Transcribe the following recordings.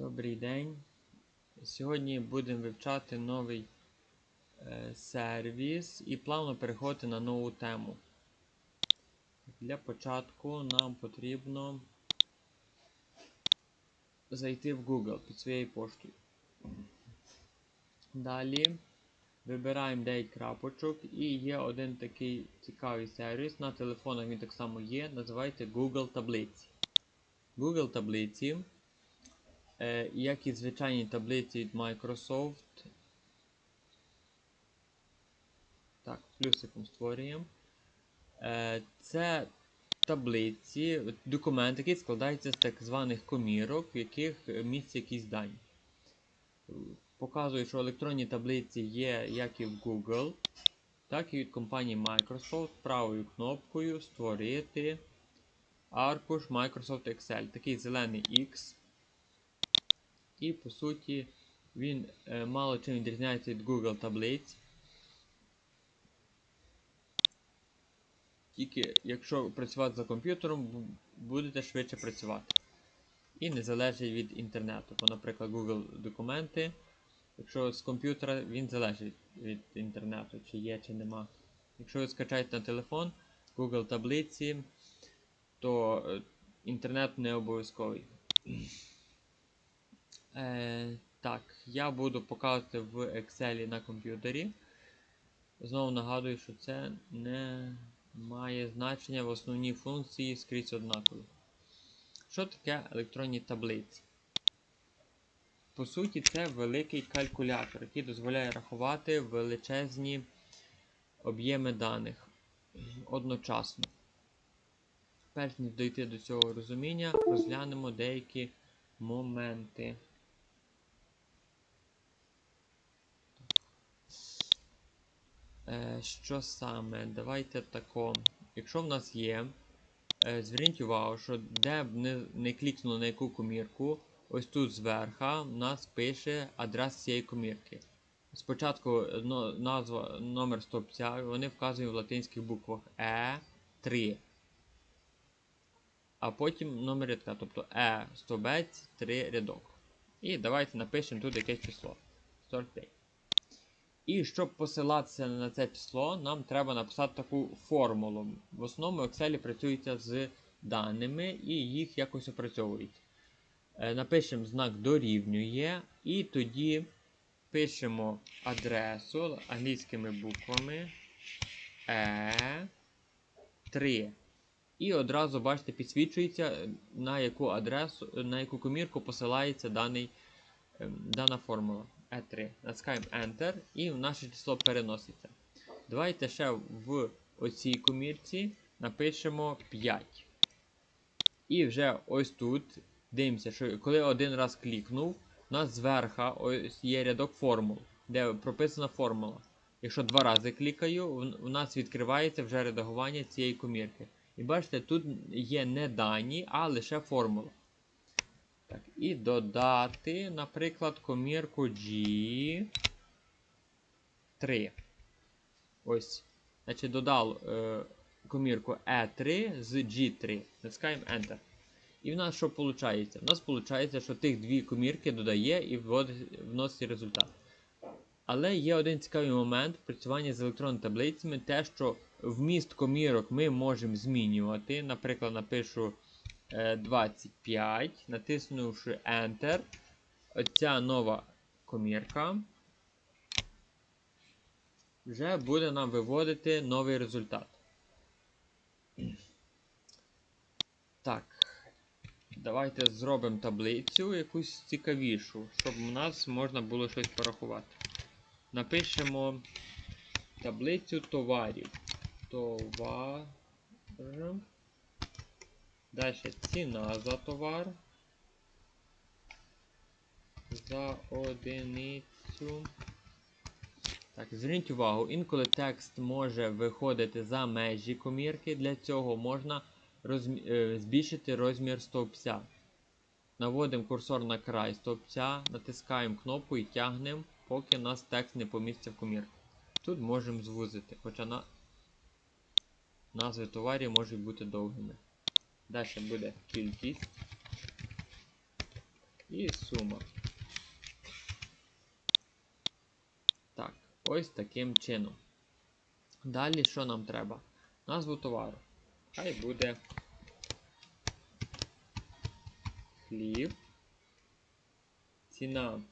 Добрий день. Сьогодні будемо вивчати новий е, сервіс і плавно переходити на нову тему. Для початку нам потрібно зайти в Google під своєю поштою. Далі вибираємо 9 крапочок і є один такий цікавий сервіс. На телефонах він так само є. Називається Google таблиці. Google таблиці. Як і звичайні таблиці від Microsoft. Так, плюсиком створюємо. Це таблиці, документ, який складається з так званих комірок, в яких містяться якісь дані. Показую, що електронні таблиці є як і в Google, так і від компанії Microsoft правою кнопкою Створити аркуш Microsoft Excel. Такий зелений X. І по суті він е, мало чим відрізняється від Google таблиць. Тільки якщо працювати за комп'ютером, будете швидше працювати. І не залежить від інтернету. Бо, наприклад, Google документи. Якщо з комп'ютера він залежить від інтернету, чи є, чи нема. Якщо ви скачаєте на телефон Google таблиці, то е, інтернет не обов'язковий. Е, так, я буду показувати в Excel на комп'ютері. Знову нагадую, що це не має значення в основній функції скрізь однакові. Що таке електронні таблиці? По суті, це великий калькулятор, який дозволяє рахувати величезні об'єми даних одночасно. Перш ніж дійти до цього розуміння, розглянемо деякі моменти. Що саме? Давайте тако. Якщо в нас є, е, зверніть увагу, що де б не, не клікнуло на яку комірку, ось тут зверху в нас пише адрес цієї комірки. Спочатку но, назва, номер стовпця, вони вказують в латинських буквах E3. А потім номер рядка, тобто E стовбець 3 рядок. І давайте напишемо тут якесь число. 45. І щоб посилатися на це число, нам треба написати таку формулу. В основному Excel працюється з даними і їх якось опрацьовують. Е, Напишемо знак дорівнює, і тоді пишемо адресу англійськими буквами E3. І одразу, бачите, підсвічується, е, на яку адресу, на яку комірку посилається даний, ем, дана формула. E3. Натискаємо Enter і наше число переноситься. Давайте ще в оцій комірці напишемо 5. І вже ось тут дивимося, що коли один раз клікнув, у нас зверху ось є рядок формул, де прописана формула. Якщо два рази клікаю, у нас відкривається вже редагування цієї комірки. І бачите, тут є не дані, а лише формула. Так, і додати, наприклад, комірку G3. Ось. Значить, додав е, комірку E3 з G3. Натискаємо Enter. І в нас що виходить? У нас виходить, що тих дві комірки додає і вносить результат. Але є один цікавий момент працювання з електронними таблицями, те, що вміст комірок ми можемо змінювати. Наприклад, напишу 25, натиснувши Enter, оця нова комірка вже буде нам виводити новий результат. Так, давайте зробимо таблицю якусь цікавішу, щоб у нас можна було щось порахувати. Напишемо таблицю товарів. Товар. Далі ціна за товар. За одиницю. Так, зверніть увагу, інколи текст може виходити за межі комірки. Для цього можна розмі... е, збільшити розмір стовпця. Наводимо курсор на край стовпця, натискаємо кнопку і тягнемо, поки у нас текст не поміститься в комірку. Тут можемо звузити, хоча на... назви товарів можуть бути довгими. Далі буде кількість. і сума. Так, ось таким чином. Далі що нам треба? Назву товару. Хай буде хліб. Ціна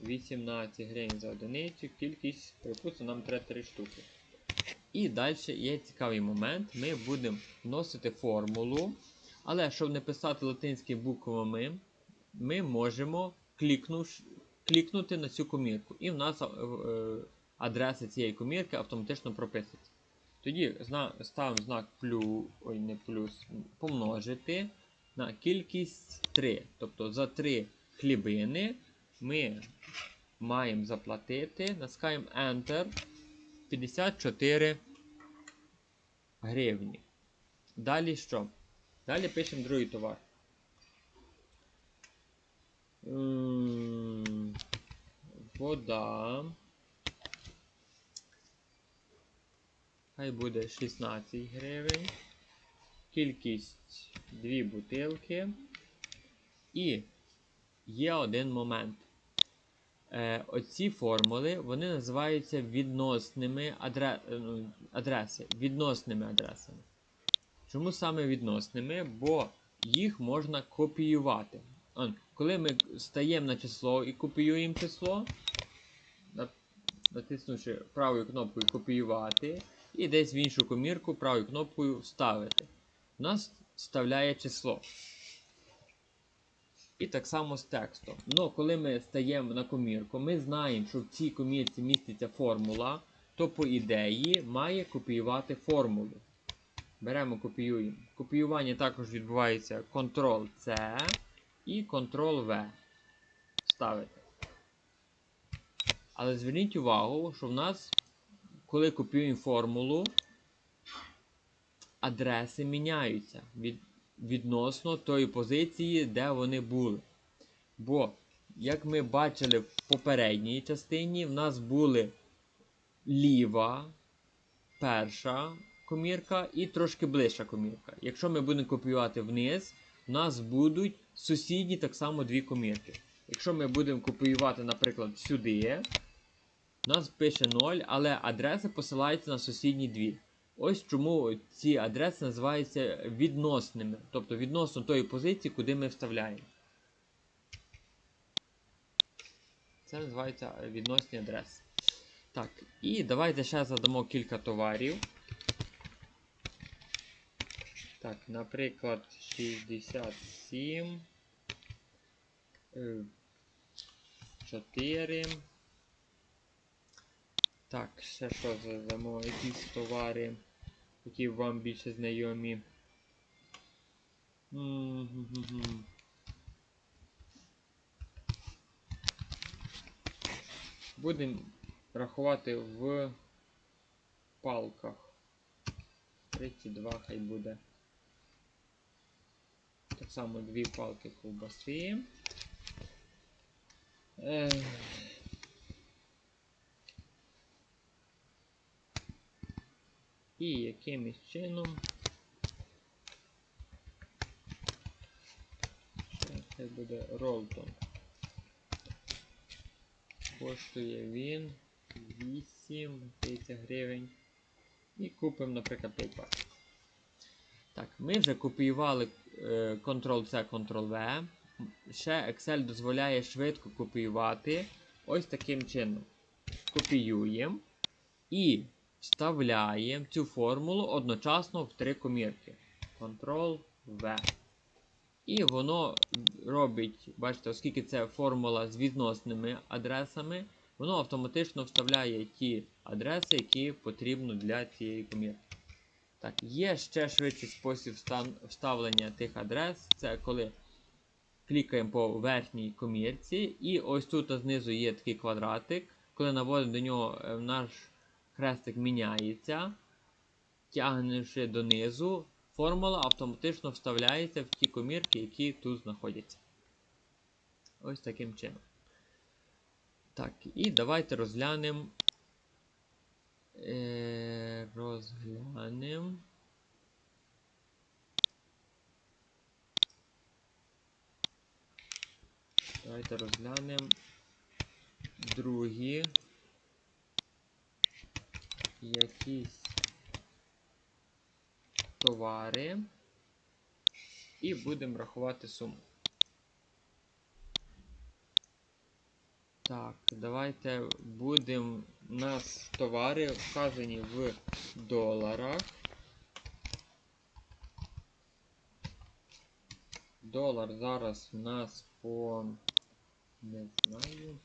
18 гривень за одиницю, кількість, припустимо, нам треба 3 штуки. І далі є цікавий момент. Ми будемо вносити формулу. Але щоб не писати латинськими буквами, ми можемо клікнути на цю комірку. І в нас е, е, адреса цієї комірки автоматично прописується. Тоді ставимо знак помножити на кількість 3. Тобто за 3 хлібини ми маємо заплатити, наскаємо Enter 54 гривні. Далі що? Далі пишемо другий товар. Вода. Хай буде 16 гривень. Кількість 2 бутилки. І є один момент. Е, оці формули вони називаються відносними адре... ну, адреси. Відносними адресами. Чому саме відносними? Бо їх можна копіювати. Он, коли ми стаємо на число і копіюємо число, натиснувши правою кнопкою копіювати, і десь в іншу комірку правою кнопкою вставити. У нас вставляє число. І так само з текстом. Ну, коли ми стаємо на комірку, ми знаємо, що в цій комірці міститься формула, то по ідеї має копіювати формулу. Беремо, копіюємо. Копіювання також відбувається Ctrl-C і Ctrl-V. Ставити. Але зверніть увагу, що в нас, коли копіюємо формулу, адреси міняються від, відносно тої позиції, де вони були. Бо, як ми бачили в попередній частині, в нас були ліва, перша комірка і трошки ближча комірка. Якщо ми будемо копіювати вниз, у нас будуть сусідні так само дві комірки. Якщо ми будемо копіювати, наприклад, сюди, у нас пише 0, але адреса посилається на сусідні дві. Ось чому ці адреси називаються відносними, тобто відносно тої позиції, куди ми вставляємо. Це називається відносні адреси. Так, і давайте ще задамо кілька товарів. Так, наприклад, 67. 4. Так, ще що задамо, якісь товари, які вам більше знайомі. Будемо рахувати в палках. 32 хай буде. Так само дві палки ковбаси. Ех. І якимось чином. Хай буде Ролтон. Коштує він 8 30 гривень. І купимо, наприклад, 5 пачок. Так, ми вже копіювали е, Ctrl-C, Ctrl-V. Ще Excel дозволяє швидко копіювати ось таким чином. Копіюємо і вставляємо цю формулу одночасно в три комірки. Ctrl-V. І воно робить, бачите, оскільки це формула з відносними адресами, воно автоматично вставляє ті адреси, які потрібно для цієї комірки. Так, є ще швидший спосіб вставлення тих адрес. Це коли клікаємо по верхній комірці, і ось тут знизу є такий квадратик. Коли наводимо до нього, е, наш хрестик міняється, тягнувши донизу, формула автоматично вставляється в ті комірки, які тут знаходяться. Ось таким чином. Так, і давайте розглянемо. Е, розглянемо. Давайте розглянемо другі якісь товари і будемо рахувати суму. Так, давайте будемо у нас товари вказані в доларах. Долар зараз у нас по не знаю.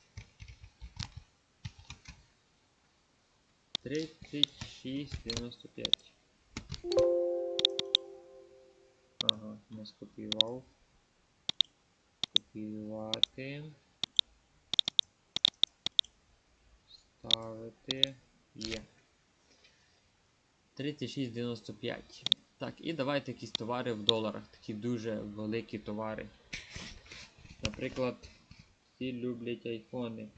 36,95. Ага, не скопіював. Копіювати. Ставити. Є. 36,95. Так, і давайте якісь товари в доларах. Такі дуже великі товари. Наприклад, всі люблять айфони.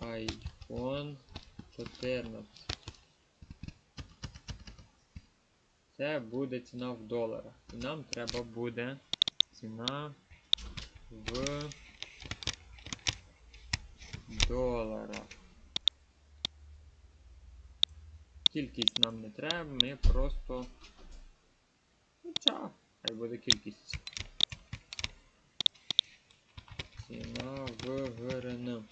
iPhone 14. Це буде ціна в доларах. І нам треба буде ціна в доларах. Кількість нам не треба, ми просто. Хоча, хай буде кількість. Ціна в ГРН.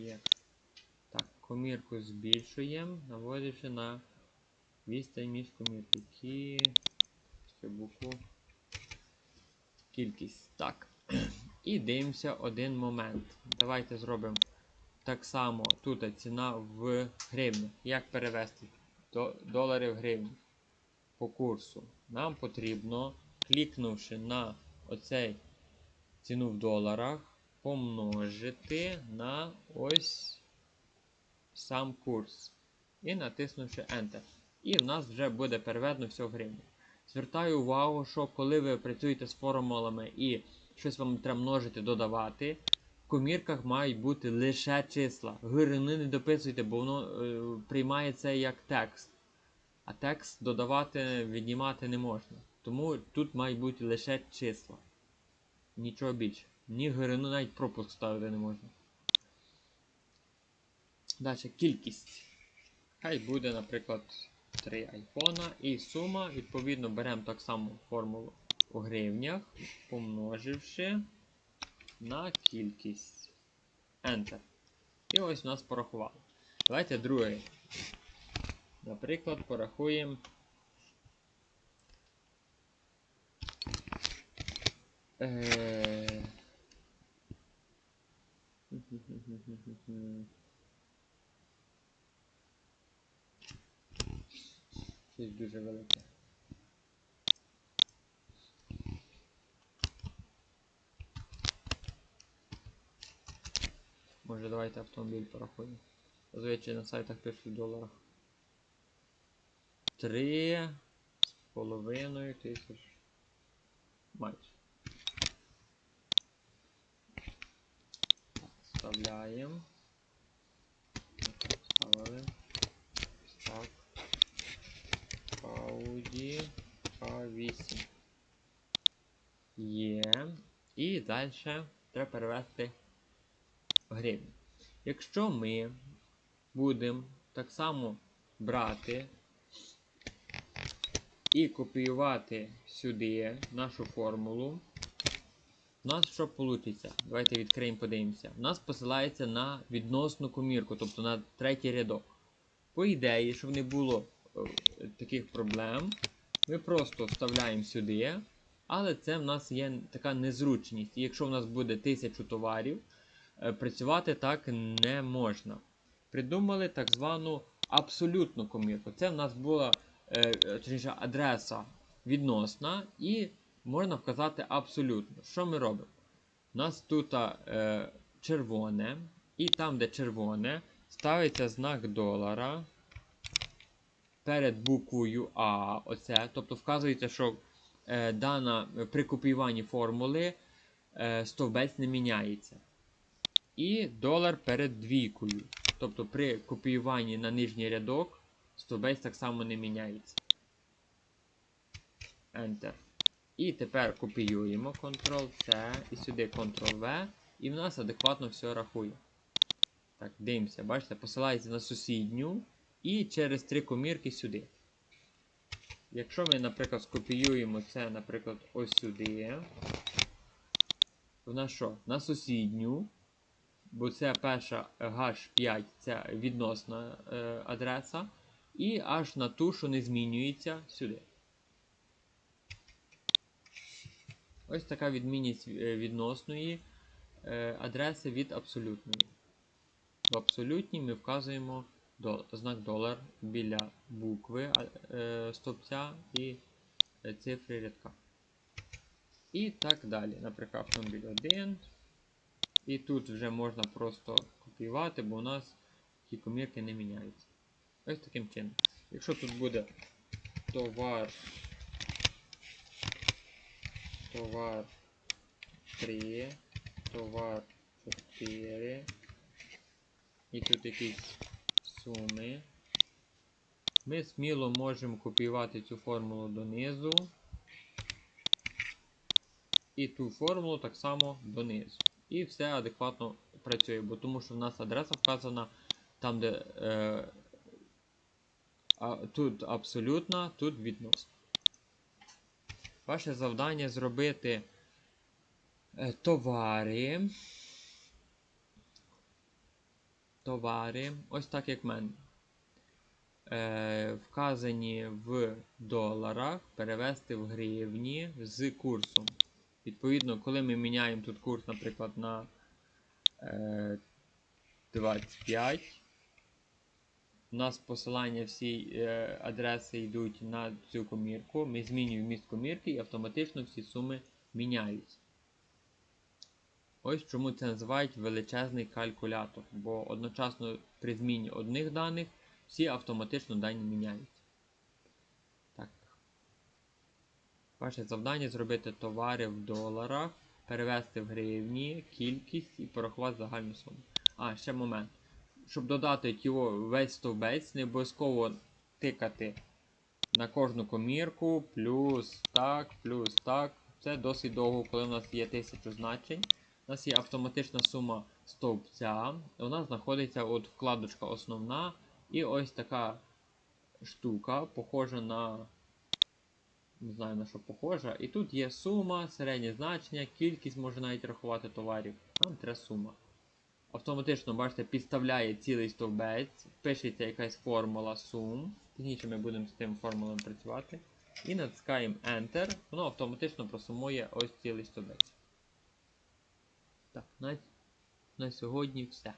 Є. Так, комірку збільшуємо, наводячи на відстань між комірки. Кі... Букву. Кількість. Так. І дивимося один момент. Давайте зробимо так само. Тут ціна в гривні. Як перевести до долари в гривні по курсу? Нам потрібно, клікнувши на оцей ціну в доларах, помножити на ось сам курс. І натиснувши Enter. І в нас вже буде переведено все в гривні. Звертаю увагу, що коли ви працюєте з формулами і щось вам треба множити, додавати, в комірках мають бути лише числа. Гирини не дописуйте, бо воно е, приймає це як текст. А текст додавати, віднімати не можна. Тому тут мають бути лише числа. Нічого більше. Ні гирину навіть пропуск ставити не можна. Далі кількість. Хай буде, наприклад, 3 айфона. І сума, відповідно, беремо так само формулу у гривнях, помноживши на кількість. Enter. І ось у нас порахувало. Давайте другий. Наприклад, порахуємо. Е... Щось дуже велике. Може давайте автомобіль порахуємо. Зазвичай на сайтах пишуть в. Три з половиною тисяч. Майже. Вставляємо. Так. Audi A8. Є. І далі треба перевести в гривні. Якщо ми будемо так само брати і копіювати сюди нашу формулу, у нас що вийде? Давайте відкриємо, подивимося. У нас посилається на відносну комірку, тобто на третій рядок. По ідеї, щоб не було е, таких проблем, ми просто вставляємо сюди, але це в нас є така незручність. І якщо в нас буде 1000 товарів, е, працювати так не можна. Придумали так звану абсолютну комірку. Це в нас була е, точніше, адреса відносна, і можна вказати абсолютно. Що ми робимо? У нас тут е, червоне, і там, де червоне, ставиться знак долара перед буквою А. Оце, тобто вказується, що е, дана при копіюванні формули е, стовбець не міняється. І долар перед двійкою. Тобто при копіюванні на нижній рядок стовбець так само не міняється. Enter. І тепер копіюємо Ctrl-C і сюди Ctrl-V, і в нас адекватно все рахує. Так, дивимося, бачите, посилається на сусідню і через три комірки сюди. Якщо ми, наприклад, скопіюємо це, наприклад, ось сюди, то на що? На сусідню, бо це перша H5 це відносна е, адреса, і аж на ту, що не змінюється, сюди. Ось така відмінність е, відносної е, адреси від абсолютної. В абсолютній ми вказуємо знак долар біля букви е, стовпця і цифри рядка. І так далі. Наприклад, автомобіль 1. І тут вже можна просто копіювати, бо у нас ті комірки не міняються. Ось таким чином. Якщо тут буде товар, товар 3, товар 4, і тут якісь суми. Ми сміло можемо копіювати цю формулу донизу. І ту формулу так само донизу. І все адекватно працює, бо тому що в нас адреса вказана там, де е, а, тут абсолютна, тут відносна. Ваше завдання зробити е, товари. Товари, ось так як в мене. Е, вказані в доларах, перевести в гривні з курсом. Відповідно, коли ми міняємо тут курс, наприклад, на е, 25, у нас посилання всі е, адреси йдуть на цю комірку. Ми змінюємо міст комірки і автоматично всі суми міняються. Ось чому це називають величезний калькулятор, бо одночасно при зміні одних даних всі автоматично дані міняються. Так. Ваше завдання зробити товари в доларах, перевести в гривні, кількість і порахувати загальну суму. А, ще момент. Щоб додати його весь стовбець, не обов'язково тикати на кожну комірку, плюс так, плюс так. Це досить довго, коли у нас є 1000 значень. У нас є автоматична сума стовпця. Нас знаходиться от вкладочка основна. І ось така штука, похожа на. Не знаю на що похожа. І тут є сума, середнє значення, кількість може навіть рахувати товарів. Нам треба сума. Автоматично, бачите, підставляє цілий стовбець, пишеться якась формула сум. Пізніше ми будемо з тим формулом працювати. І натискаємо Enter, воно автоматично просумує ось цілий стовбець. Так, на, на сьогодні все.